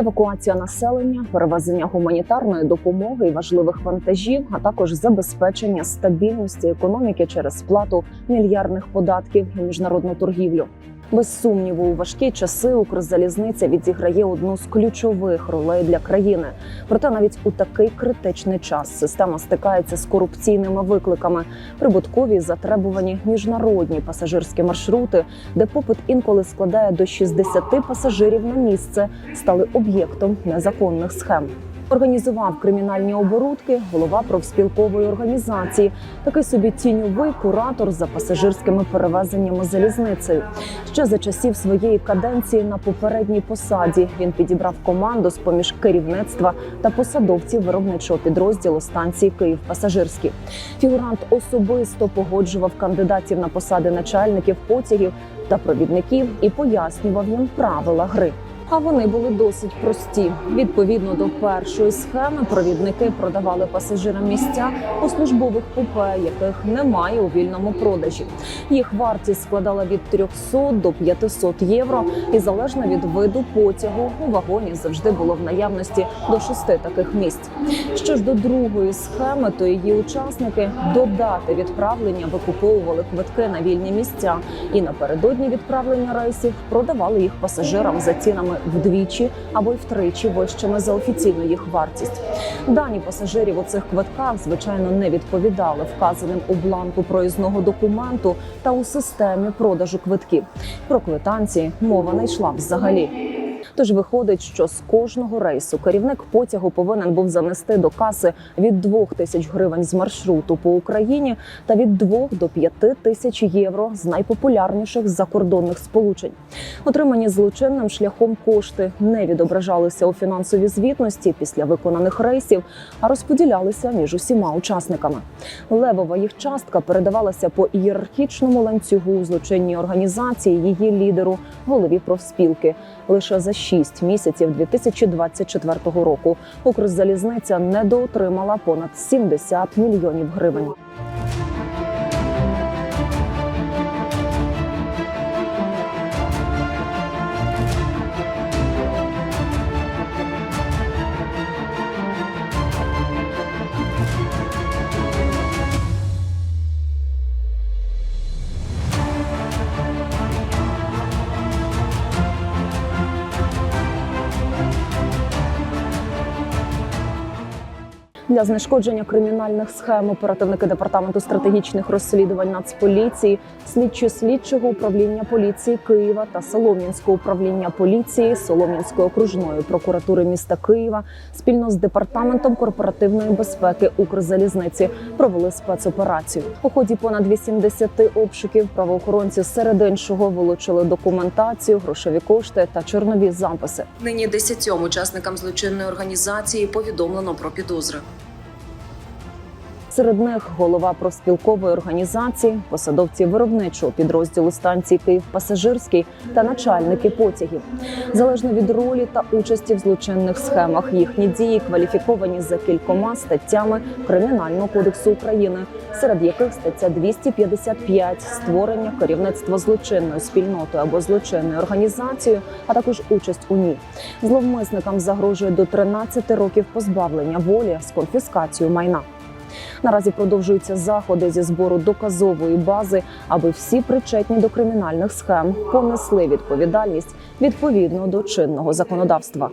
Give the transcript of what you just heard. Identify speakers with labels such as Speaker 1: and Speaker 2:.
Speaker 1: евакуація населення, перевезення гуманітарної допомоги і важливих вантажів, а також забезпечення стабільності економіки через сплату мільярдних податків і міжнародну торгівлю. Без сумніву, у важкі часи Укрзалізниця відіграє одну з ключових ролей для країни. Проте навіть у такий критичний час система стикається з корупційними викликами, прибуткові затребувані міжнародні пасажирські маршрути, де попит інколи складає до 60 пасажирів на місце, стали об'єктом незаконних схем. Організував кримінальні оборудки голова профспілкової організації, такий собі тіньовий куратор за пасажирськими перевезеннями залізницею. Ще за часів своєї каденції на попередній посаді він підібрав команду з поміж керівництва та посадовців виробничого підрозділу станції Київ Пасажирський. Фігурант особисто погоджував кандидатів на посади начальників потягів та провідників і пояснював їм правила гри. А вони були досить прості. Відповідно до першої схеми, провідники продавали пасажирам місця у службових купе, яких немає у вільному продажі. Їх вартість складала від 300 до 500 євро, і залежно від виду потягу у вагоні завжди було в наявності до шести таких місць. Що ж до другої схеми, то її учасники до дати відправлення викуповували квитки на вільні місця і напередодні відправлення рейсів продавали їх пасажирам за цінами вдвічі або й втричі вищими за офіційну їх вартість. Дані пасажирів у цих квитках звичайно не відповідали вказаним у бланку проїзного документу та у системі продажу квитків. Про квитанції мова не йшла взагалі. Тож виходить, що з кожного рейсу керівник потягу повинен був занести до каси від 2 тисяч гривень з маршруту по Україні та від 2 до 5 тисяч євро з найпопулярніших закордонних сполучень. Отримані злочинним шляхом кошти не відображалися у фінансовій звітності після виконаних рейсів, а розподілялися між усіма учасниками. Левова їх частка передавалася по ієрархічному ланцюгу злочинній організації її лідеру, голові профспілки. Лише за 6 місяців 2024 року Укрзалізниця недоотримала понад 70 мільйонів гривень. Для знешкодження кримінальних схем оперативники департаменту стратегічних розслідувань Нацполіції, слідчі слідчого управління поліції Києва та Солом'янського управління поліції Солом'янської окружної прокуратури міста Києва спільно з департаментом корпоративної безпеки Укрзалізниці провели спецоперацію. У ході понад 80 обшуків правоохоронці серед іншого вилучили документацію, грошові кошти та чорнові записи.
Speaker 2: Нині десятьом учасникам злочинної організації повідомлено про підозри.
Speaker 1: Серед них голова профспілкової організації, посадовці виробничого підрозділу станції Київ Пасажирський та начальники потягів. Залежно від ролі та участі в злочинних схемах, їхні дії кваліфіковані за кількома статтями Кримінального кодексу України, серед яких стаття 255 – створення керівництва злочинною спільнотою або злочинною організацією, а також участь у ній. Зловмисникам загрожує до 13 років позбавлення волі з конфіскацією майна. Наразі продовжуються заходи зі збору доказової бази, аби всі причетні до кримінальних схем понесли відповідальність відповідно до чинного законодавства.